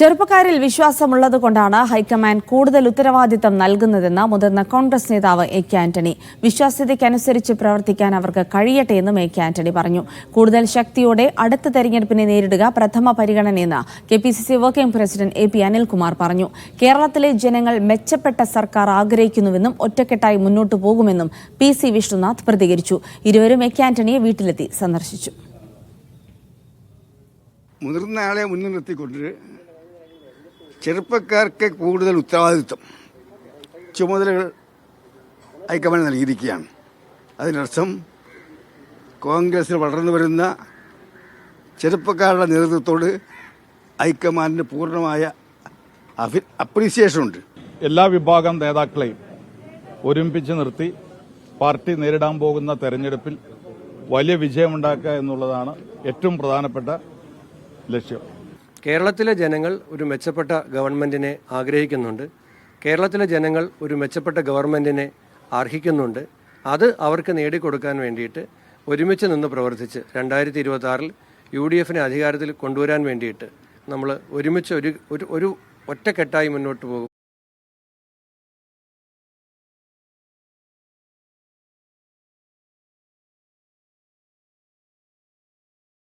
ചെറുപ്പക്കാരിൽ വിശ്വാസമുള്ളത് കൊണ്ടാണ് ഹൈക്കമാൻഡ് കൂടുതൽ ഉത്തരവാദിത്തം നൽകുന്നതെന്ന് മുതിർന്ന കോൺഗ്രസ് നേതാവ് എ കെ ആന്റണി. വിശ്വാസ്യതയ്ക്കനുസരിച്ച് പ്രവർത്തിക്കാൻ അവർക്ക് കഴിയട്ടെ എന്നും എ കെ ആന്റണി പറഞ്ഞു. കൂടുതൽ ശക്തിയോടെ അടുത്ത തെരഞ്ഞെടുപ്പിനെ നേരിടുക പ്രഥമ പരിഗണനയെന്ന് K P C C working president A P Anilkumar പറഞ്ഞു. കേരളത്തിലെ ജനങ്ങൾ മെച്ചപ്പെട്ട സർക്കാർ ആഗ്രഹിക്കുന്നുവെന്നും ഒറ്റക്കെട്ടായി മുന്നോട്ടു പോകുമെന്നും പി സി വിഷ്ണുനാഥ് പ്രതികരിച്ചു. ഇരുവരും എ കെ ആന്റണിയെ വീട്ടിലെത്തി സന്ദർശിച്ചു. മുതിർന്ന ആളെ മുന്നിൽ നിർത്തിക്കൊണ്ട് ചെറുപ്പക്കാർക്ക് കൂടുതൽ ഉത്തരവാദിത്വം ചുമതലകൾ ഹൈക്കമാൻഡ് നൽകിയിരിക്കുകയാണ്. അതിനർത്ഥം കോൺഗ്രസിൽ വളർന്നു വരുന്ന ചെറുപ്പക്കാരുടെ നേതൃത്വത്തോട് ഹൈക്കമാൻഡിന് പൂർണമായ അഭി അപ്രീസിയേഷൻ ഉണ്ട്. എല്ലാ വിഭാഗം നേതാക്കളെയും ഒരുമിപ്പിച്ച് നിർത്തി പാർട്ടി നേരിടാൻ പോകുന്ന തെരഞ്ഞെടുപ്പിൽ വലിയ വിജയമുണ്ടാക്കുക എന്നുള്ളതാണ് ഏറ്റവും പ്രധാനപ്പെട്ട ലക്ഷ്യം. കേരളത്തിലെ ജനങ്ങൾ ഒരു മെച്ചപ്പെട്ട ഗവൺമെന്റിനെ ആഗ്രഹിക്കുന്നുണ്ട്. കേരളത്തിലെ ജനങ്ങൾ ഒരു മെച്ചപ്പെട്ട ഗവൺമെന്റിനെ അർഹിക്കുന്നുണ്ട് അത് അവർക്ക് നേടിക്കൊടുക്കാൻ വേണ്ടിയിട്ട് ഒരുമിച്ച് നിന്ന് പ്രവർത്തിച്ച് രണ്ടായിരത്തി ഇരുപത്തി ആറിൽ യു ഡി എഫിനെ അധികാരത്തിൽ കൊണ്ടുവരാൻ വേണ്ടിയിട്ട് നമ്മൾ ഒരുമിച്ച് ഒരു ഒരു ഒറ്റക്കെട്ടായി മുന്നോട്ട് പോകും.